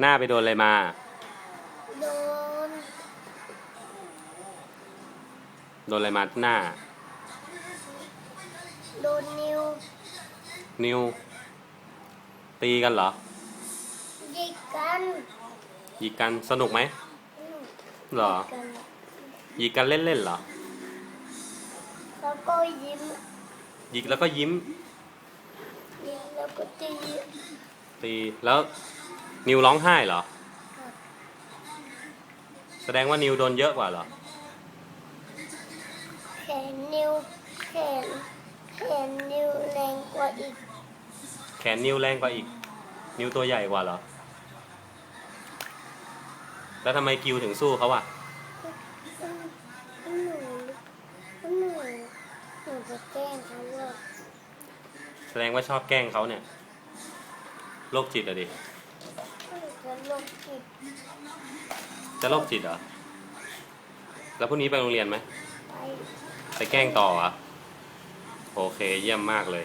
หน้าไปโดนอะไรมา โดน โดนอะไรมาที่หน้า โดนนิ้วนิว ตีกันเหรอ ยิกกันหยิกกันสนุกไหมอืมเหรอกันหยิกกันเล่นๆเหรอแล้วก็ยิ้มหยิกแล้วก็ยิ้มยิ้มแล้วก็จะยิ้มตีแล้ว นิวร้องไห้เหรอ แสดงว่านิวโดนเยอะกว่าเหรอแขนนิ้วแขนแขนนิ้วแรงกว่าอีก แขนนิวแรงกว่าอีก นิวตัวใหญ่กว่าเหรอ แล้วทำไมกิวถึงสู้เขาอะอืมหนูหนูหนูจะแกล้งเขาว่าแสดงว่าชอบแกล้งเขาเนี่ย โรคจิตเหรอดิห นูจะลบจิตจะโรคจิตเหรอ แล้วพรุ่งนี้ไปโรงเรียนไหม ไป ไปแกล้งต่อเหรอโอเคเยี่ยมมากเลย